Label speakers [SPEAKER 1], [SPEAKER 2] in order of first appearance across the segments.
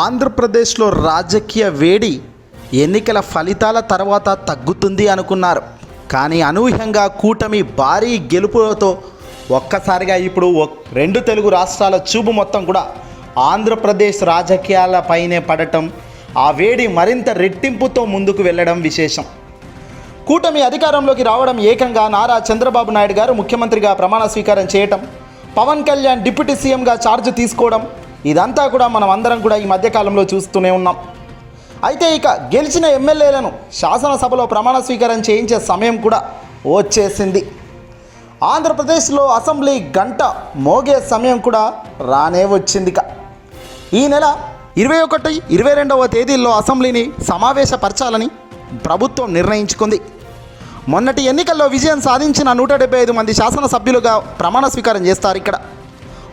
[SPEAKER 1] ఆంధ్రప్రదేశ్లో రాజకీయ వేడి ఎన్నికల ఫలితాల తర్వాత తగ్గుతుంది అనుకున్నారు. కానీ అనూహ్యంగా కూటమి భారీ గెలుపులతో ఒక్కసారిగా ఇప్పుడు రెండు తెలుగు రాష్ట్రాల చూపు మొత్తం కూడా ఆంధ్రప్రదేశ్ రాజకీయాలపైనే పడటం ఆ వేడి మరింత రెట్టింపుతో ముందుకు వెళ్ళడం విశేషం. కూటమి అధికారంలోకి రావడం ఏకంగా నారా చంద్రబాబు నాయుడు గారు ముఖ్యమంత్రిగా ప్రమాణ స్వీకారం చేయటం పవన్ కళ్యాణ్ డిప్యూటీ సీఎంగా ఛార్జ్ తీసుకోవడం ఇదంతా కూడా మనం అందరం కూడా ఈ మధ్యకాలంలో చూస్తూనే ఉన్నాం. అయితే ఇక గెలిచిన ఎమ్మెల్యేలను శాసనసభలో ప్రమాణ స్వీకారం చేయించే సమయం కూడా వచ్చేసింది. ఆంధ్రప్రదేశ్లో అసెంబ్లీ గంట మోగే సమయం కూడా రానే వచ్చింది ఈ నెల ఇరవై ఒకటి ఇరవై రెండవ తేదీల్లో అసెంబ్లీని సమావేశపరచాలని ప్రభుత్వం నిర్ణయించుకుంది. మొన్నటి ఎన్నికల్లో విజయం సాధించిన నూట డెబ్బై ఐదు మంది శాసనసభ్యులుగా ప్రమాణ స్వీకారం చేస్తారు ఇక్కడ.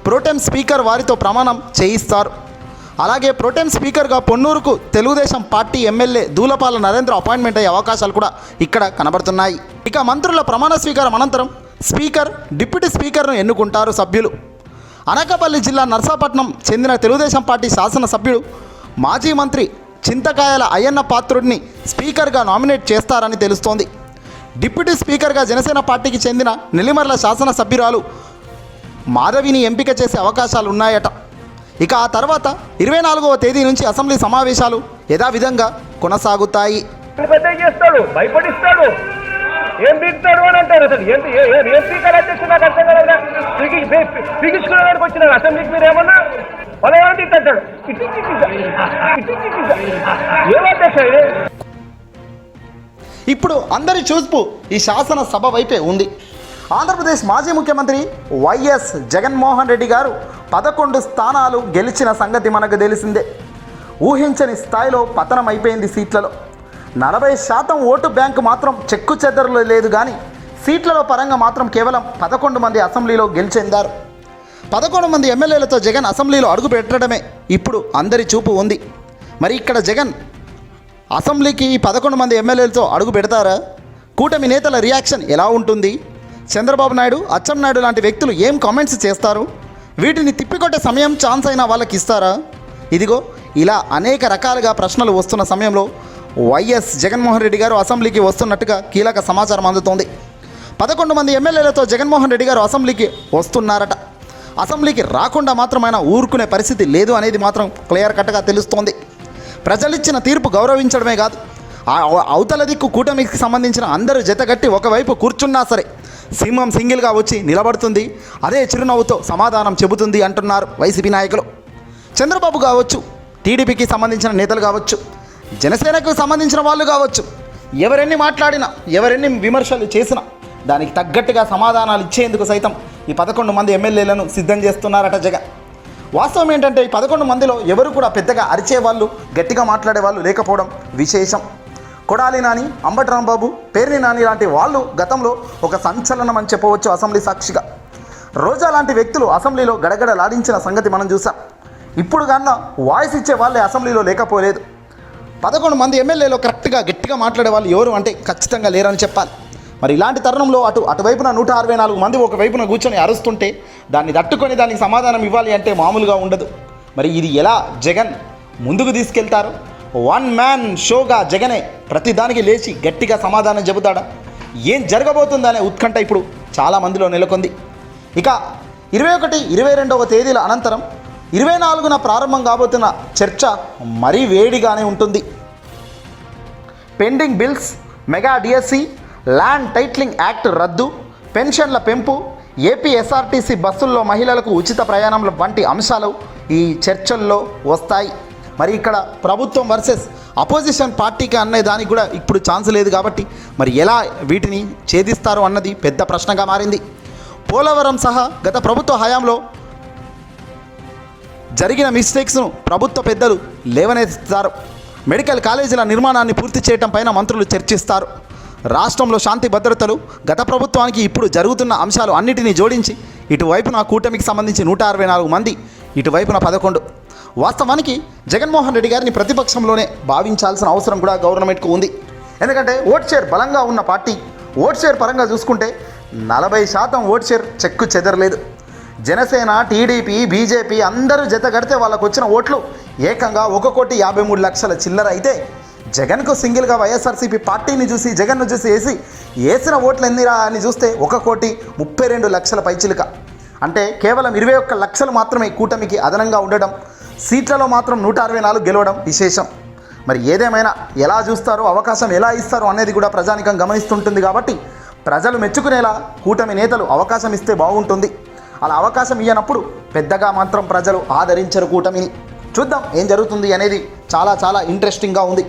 [SPEAKER 1] ప్రోటెం స్పీకర్ వారితో ప్రమాణం చేయిస్తారు. అలాగే ప్రోటెం స్పీకర్గా పొన్నూరుకు Telugu Desam party MLA Dhulipalla Narendra appointment అయ్యే అవకాశాలు కూడా ఇక్కడ కనబడుతున్నాయి. ఇక మంత్రుల ప్రమాణ స్వీకారం అనంతరం స్పీకర్ డిప్యూటీ స్పీకర్ను ఎన్నుకుంటారు సభ్యులు. అనకాపల్లి జిల్లా నర్సాపట్నం చెందిన తెలుగుదేశం పార్టీ శాసనసభ్యుడు మాజీ మంత్రి చింతకాయల అయ్యన్న పాత్రుడిని స్పీకర్గా నామినేట్ చేస్తారని తెలుస్తోంది. డిప్యూటీ స్పీకర్గా జనసేన పార్టీకి చెందిన నెల్లిమర్ల శాసనసభ్యురాలు మాధవిని ఎంపిక చేసే అవకాశాలు ఉన్నాయట ఇక ఆ తర్వాత ఇరవై నాలుగవ తేదీ నుంచి అసెంబ్లీ సమావేశాలు యథావిధంగా కొనసాగుతాయి.
[SPEAKER 2] చేస్తాడు భయపడిస్తాడు. ఏం పీకుతాడు అని అంటారు అసలు? ఏం ఏ- ఏ- ఏం పీకాలి అధ్యక్షుడు? నాకు అర్థం కదా పీకించుకోవడానికి వచ్చినారు అసెంబ్లీకి మీరు ఏమన్నా?
[SPEAKER 1] ఇప్పుడు అందరి చూపు ఈ శాసనసభ వైపే ఉంది. ఆంధ్రప్రదేశ్ మాజీ ముఖ్యమంత్రి వైఎస్ జగన్మోహన్ రెడ్డి గారు పదకొండు స్థానాలు గెలిచిన సంగతి మనకు తెలిసిందే. ఊహించని స్థాయిలో పతనం అయిపోయింది సీట్లలో. నలభై శాతం ఓటు బ్యాంకు మాత్రం చెక్కు చెదరలు లేదు కానీ సీట్లలో పరంగా మాత్రం కేవలం పదకొండు మంది అసెంబ్లీలో గెలిచెందారు. పదకొండు మంది ఎమ్మెల్యేలతో జగన్ అసెంబ్లీలో అడుగు పెట్టడమే ఇప్పుడు అందరి చూపు ఉంది. మరి ఇక్కడ జగన్ అసెంబ్లీకి ఈ పదకొండు మంది ఎమ్మెల్యేలతో అడుగు పెడతారా? కూటమి నేతల రియాక్షన్ ఎలా ఉంటుంది? చంద్రబాబు నాయుడు అచ్చెన్నాయుడు లాంటి వ్యక్తులు ఏం కామెంట్స్ చేస్తారు? వీటిని తిప్పికొట్టే సమయం ఛాన్స్ అయినా వాళ్ళకి ఇస్తారా? ఇదిగో ఇలా అనేక రకాలుగా ప్రశ్నలు వస్తున్న సమయంలో వైఎస్ జగన్మోహన్ రెడ్డి గారు అసెంబ్లీకి వస్తున్నట్టుగా కీలక సమాచారం అందుతోంది. పదకొండు మంది ఎమ్మెల్యేలతో జగన్మోహన్ రెడ్డి గారు అసెంబ్లీకి వస్తున్నారట. అసెంబ్లీకి రాకుండా మాత్రం ఆయన ఊరుకునే పరిస్థితి లేదు అనేది మాత్రం క్లియర్ కట్గా తెలుస్తోంది. ప్రజలిచ్చిన తీర్పు గౌరవించడమే కాదు ఆ అవతల దిక్కు కూటమికి సంబంధించిన అందరూ జతగట్టి ఒకవైపు కూర్చున్నా సరే సింహం సింగిల్గా వచ్చి నిలబడుతుంది. అదే చిరునవ్వుతో సమాధానం చెబుతుంది అంటున్నారు వైసీపీ నాయకులు. చంద్రబాబు కావచ్చు టీడీపీకి సంబంధించిన నేతలు కావచ్చు జనసేనకు సంబంధించిన వాళ్ళు కావచ్చు ఎవరెన్ని మాట్లాడినా ఎవరెన్ని విమర్శలు చేసినా దానికి తగ్గట్టుగా సమాధానాలు ఇచ్చేందుకు సైతం ఈ పదకొండు మంది ఎమ్మెల్యేలను సిద్ధం చేస్తున్నారట జగన్. వాస్తవం ఏంటంటే ఈ పదకొండు మందిలో ఎవరు కూడా పెద్దగా అరిచేవాళ్ళు గట్టిగా మాట్లాడే వాళ్ళు లేకపోవడం విశేషం. కొడాలి నాని అంబటి రాంబాబు పేర్ని నాని లాంటి వాళ్ళు గతంలో ఒక సంచలనం అని చెప్పవచ్చు అసెంబ్లీ సాక్షిగా. రోజా లాంటి వ్యక్తులు అసెంబ్లీలో గడగడలాడించిన సంగతి మనం చూసాం. ఇప్పుడు కన్నా వాయిస్ ఇచ్చే వాళ్ళే అసెంబ్లీలో లేకపోలేదు. పదకొండు మంది ఎమ్మెల్యేలో కరెక్ట్గా గట్టిగా మాట్లాడే వాళ్ళు ఎవరు అంటే ఖచ్చితంగా లేరని చెప్పాలి. మరి ఇలాంటి తరుణంలో అటు అటువైపున నూట అరవై నాలుగు మంది ఒక వైపున కూర్చొని అరుస్తుంటే దాన్ని తట్టుకొని దానికి సమాధానం ఇవ్వాలి అంటే మామూలుగా ఉండదు. మరి ఇది ఎలా జగన్ ముందుకు తీసుకెళ్తారు? వన్ మ్యాన్ షోగా జగనే ప్రతిదానికి లేచి గట్టిగా సమాధానం చెబుతాడా? ఏం జరగబోతుందనే ఉత్కంఠ ఇప్పుడు చాలా మందిలో నెలకొంది. ఇక ఇరవై ఒకటి ఇరవై రెండవ తేదీల అనంతరం ఇరవై నాలుగున ప్రారంభం కాబోతున్న చర్చ మరీ వేడిగానే ఉంటుంది. Pending bills mega DSC land titling act రద్దు పెన్షన్ల పెంపు ఏపీ ఎస్ఆర్టీసీ బస్సుల్లో మహిళలకు ఉచిత ప్రయాణం వంటి అంశాలు ఈ చర్చల్లో వస్తాయి. మరి ఇక్కడ ప్రభుత్వం వర్సెస్ అపోజిషన్ పార్టీకి అనే దానికి కూడా ఇప్పుడు ఛాన్స్ లేదు కాబట్టి మరి ఎలా వీటిని ఛేదిస్తారు అన్నది పెద్ద ప్రశ్నగా మారింది. పోలవరం సహా గత ప్రభుత్వ హయాంలో జరిగిన మిస్టేక్స్ను ప్రభుత్వ పెద్దలు లేవనెత్తారు మెడికల్ కాలేజీల నిర్మాణాన్ని పూర్తి చేయటం పైన మంత్రులు చర్చిస్తారు. రాష్ట్రంలో శాంతి భద్రతలు గత ప్రభుత్వానికి ఇప్పుడు జరుగుతున్న అంశాలు అన్నిటినీ జోడించి ఇటువైపున కూటమికి సంబంధించి నూట అరవై నాలుగు మంది ఇటువైపున పదకొండు. వాస్తవానికి జగన్మోహన్ రెడ్డి గారిని ప్రతిపక్షంలోనే భావించాల్సిన అవసరం కూడా గవర్నమెంట్కు ఉంది. ఎందుకంటే ఓట్ షేర్ బలంగా ఉన్న పార్టీ ఓట్ షేర్ పరంగా చూసుకుంటే నలభై శాతం ఓట్ షేర్ చెక్కు చెదరలేదు. జనసేన టీడీపీ బీజేపీ అందరూ జత కడితే వాళ్ళకు వచ్చిన ఓట్లు ఏకంగా ఒక కోటి యాభై మూడు లక్షల చిల్లర అయితే జగన్కు సింగిల్గా వైఎస్ఆర్సీపీ పార్టీని చూసి జగన్ను చూసి వేసి వేసిన ఓట్లు ఎన్నిరా అని చూస్తే ఒక కోటి ముప్పై రెండు లక్షల పైచిలుక. అంటే కేవలం ఇరవై ఒక్క లక్షలు మాత్రమే కూటమికి అదనంగా ఉండడం సీట్లలో మాత్రం నూట అరవై నాలుగు గెలవడం విశేషం. మరి ఏదేమైనా ఎలా చూస్తారో అవకాశం ఎలా ఇస్తారో అనేది కూడా ప్రజానికం గమనిస్తుంటుంది కాబట్టి ప్రజలు మెచ్చుకునేలా కూటమి నేతలు అవకాశం ఇస్తే బాగుంటుంది. అలా అవకాశం ఇవ్వనప్పుడు పెద్దగా మాత్రం ప్రజలు ఆదరించరు కూటమిని. చూద్దాం ఏం జరుగుతుంది అనేది చాలా చాలా ఇంట్రెస్టింగ్గా ఉంది.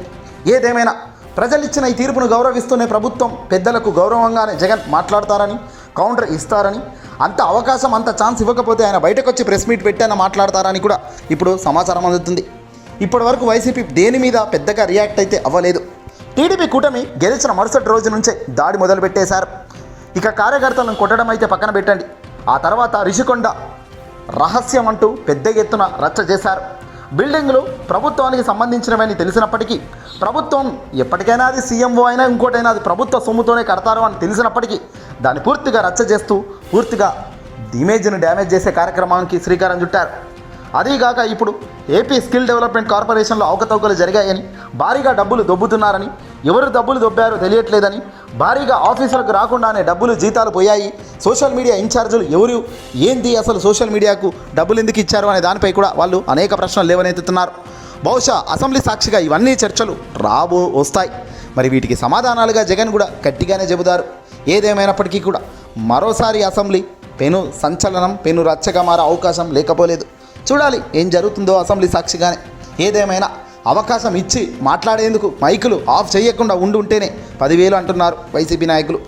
[SPEAKER 1] ఏదేమైనా ప్రజలు ఇచ్చిన ఈ తీర్పును గౌరవిస్తూనే ప్రభుత్వం పెద్దలకు గౌరవంగానే జగన్ మాట్లాడతారని కౌంటర్ ఇస్తారని అంత అవకాశం అంత ఛాన్స్ ఇవ్వకపోతే ఆయన బయటకు వచ్చి ప్రెస్ మీట్ పెట్టి ఆయన మాట్లాడతారని కూడా ఇప్పుడు సమాచారం అందుతుంది. ఇప్పటి వరకు వైసీపీ దేని మీద పెద్దగా రియాక్ట్ అయితే అవ్వలేదు. టీడీపీ కూటమి గెలిచిన మరుసటి రోజు నుంచే దాడి మొదలుపెట్టేశారు ఇక కార్యకర్తలను కొట్టడం అయితే పక్కన పెట్టండి. ఆ తర్వాత రిషికొండ రహస్యం అంటూ పెద్ద ఎత్తున రచ్చ చేశారు. బిల్డింగ్లు ప్రభుత్వానికి సంబంధించినవని తెలిసినప్పటికీ ప్రభుత్వం ఎప్పటికైనా అది సీఎంఓ అయినా ఇంకోటైనా అది ప్రభుత్వ సొమ్ముతోనే కడతారు అని తెలిసినప్పటికీ దాన్ని పూర్తిగా రచ్చ చేస్తూ పూర్తిగా ఇమేజ్ని డ్యామేజ్ చేసే కార్యక్రమానికి శ్రీకారం చుట్టారు. అదీగాక ఇప్పుడు ఏపీ స్కిల్ డెవలప్మెంట్ కార్పొరేషన్లో అవకతవకలు జరిగాయని భారీగా డబ్బులు దొబ్బుతున్నారని ఎవరు డబ్బులు దొబ్బారో తెలియట్లేదని భారీగా ఆఫీసులకు రాకుండానే డబ్బులు జీతాలు పోయాయి. సోషల్ మీడియా ఇన్ఛార్జీలు ఎవరు ఏంది అసలు సోషల్ మీడియాకు డబ్బులు ఎందుకు ఇచ్చారు అనే దానిపై కూడా వాళ్ళు అనేక ప్రశ్నలు లేవనెత్తుతున్నారు. బహుశా అసెంబ్లీ సాక్షిగా ఇవన్నీ చర్చలు రాబో వస్తాయి. మరి వీటికి సమాధానాలుగా జగన్ కూడా గట్టిగానే చెబుతారు. ఏదేమైనప్పటికీ కూడా మరోసారి అసెంబ్లీ పెను సంచలనం పెను రచ్చగా మారే అవకాశం లేకపోలేదు. చూడాలి ఏం జరుగుతుందో అసెంబ్లీ సాక్షిగానే. ఏదేమైనా అవకాశం ఇచ్చి మాట్లాడేందుకు మైకులు ఆఫ్ చేయకుండా ఉండి ఉంటేనే పదివేలు అంటున్నారు వైసీపీ నాయకులు.